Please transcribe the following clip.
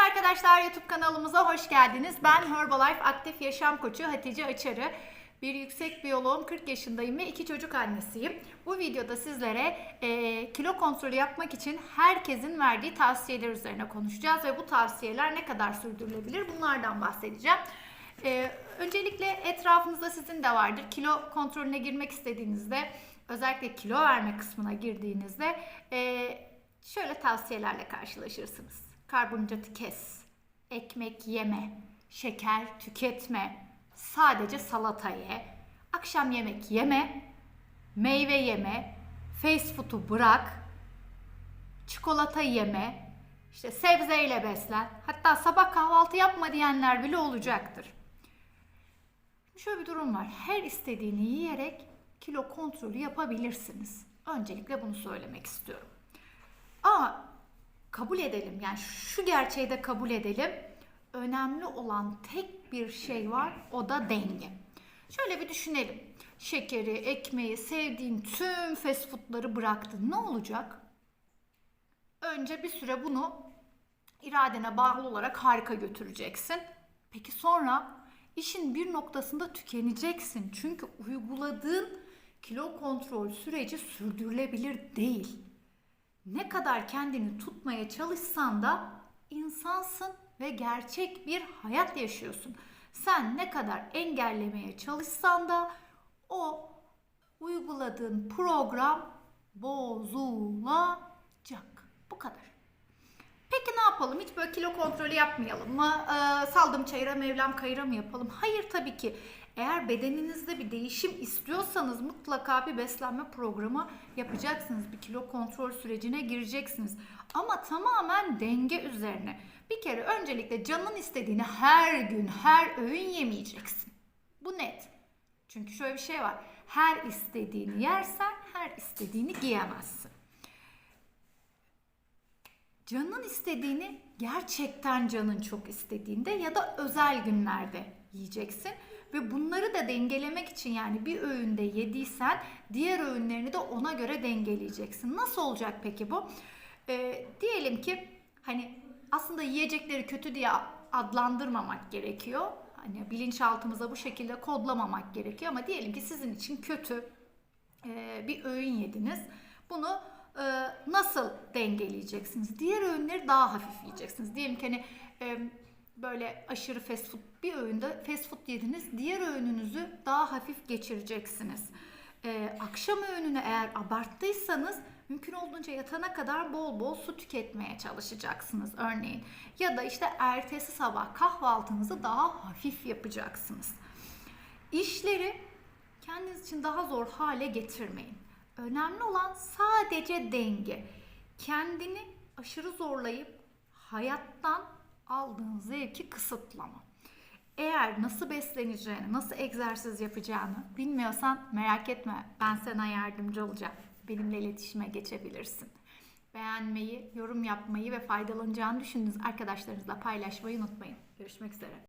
Merhaba arkadaşlar YouTube kanalımıza hoş geldiniz. Ben Herbalife Aktif Yaşam Koçu Hatice Açarı. Bir yüksek biyoloğum 40 yaşındayım ve iki çocuk annesiyim. Bu videoda sizlere e, kilo kontrolü yapmak için herkesin verdiği tavsiyeler üzerine konuşacağız ve bu tavsiyeler ne kadar sürdürülebilir bunlardan bahsedeceğim. E, öncelikle etrafınızda sizin de vardır. Kilo kontrolüne girmek istediğinizde özellikle kilo verme kısmına girdiğinizde e, şöyle tavsiyelerle karşılaşırsınız. Karbonhidratı kes, ekmek yeme, şeker tüketme, sadece salata ye, akşam yemek yeme, meyve yeme, fast food'u bırak, çikolata yeme, işte sebzeyle beslen. Hatta sabah kahvaltı yapma diyenler bile olacaktır. Şöyle bir durum var. Her istediğini yiyerek kilo kontrolü yapabilirsiniz. Öncelikle bunu söylemek istiyorum. Ama kabul edelim yani şu gerçeği de kabul edelim. Önemli olan tek bir şey var o da denge. Şöyle bir düşünelim. Şekeri, ekmeği, sevdiğin tüm fast foodları bıraktın. Ne olacak? Önce bir süre bunu iradene bağlı olarak harika götüreceksin. Peki sonra işin bir noktasında tükeneceksin. Çünkü uyguladığın kilo kontrol süreci sürdürülebilir değil. Ne kadar kendini tutmaya çalışsan da insansın ve gerçek bir hayat yaşıyorsun. Sen ne kadar engellemeye çalışsan da o uyguladığın program bozulacak. Bu kadar. Peki ne yapalım? Hiç böyle kilo kontrolü yapmayalım mı? Ee, saldım çayıra mevlam kayıra mı yapalım? Hayır tabii ki. Eğer bedeninizde bir değişim istiyorsanız mutlaka bir beslenme programı yapacaksınız. Bir kilo kontrol sürecine gireceksiniz. Ama tamamen denge üzerine. Bir kere öncelikle canın istediğini her gün, her öğün yemeyeceksin. Bu net. Çünkü şöyle bir şey var. Her istediğini yersen her istediğini giyemezsin. Canın istediğini gerçekten canın çok istediğinde ya da özel günlerde yiyeceksin. Ve bunları da dengelemek için yani bir öğünde yediysen diğer öğünlerini de ona göre dengeleyeceksin. Nasıl olacak peki bu? Ee, diyelim ki hani aslında yiyecekleri kötü diye adlandırmamak gerekiyor. Hani bilinçaltımıza bu şekilde kodlamamak gerekiyor ama diyelim ki sizin için kötü e, bir öğün yediniz. Bunu e, nasıl dengeleyeceksiniz? Diğer öğünleri daha hafif yiyeceksiniz. Diyelim ki hani e, böyle aşırı fast food bir öğünde fast food yediniz. Diğer öğününüzü daha hafif geçireceksiniz. E, akşam öğününü eğer abarttıysanız mümkün olduğunca yatana kadar bol bol su tüketmeye çalışacaksınız örneğin. Ya da işte ertesi sabah kahvaltınızı daha hafif yapacaksınız. İşleri kendiniz için daha zor hale getirmeyin. Önemli olan sadece denge. Kendini aşırı zorlayıp hayattan aldığın zevki kısıtlama. Eğer nasıl besleneceğini, nasıl egzersiz yapacağını bilmiyorsan merak etme. Ben sana yardımcı olacağım. Benimle iletişime geçebilirsin. Beğenmeyi, yorum yapmayı ve faydalanacağını düşündüğünüz arkadaşlarınızla paylaşmayı unutmayın. Görüşmek üzere.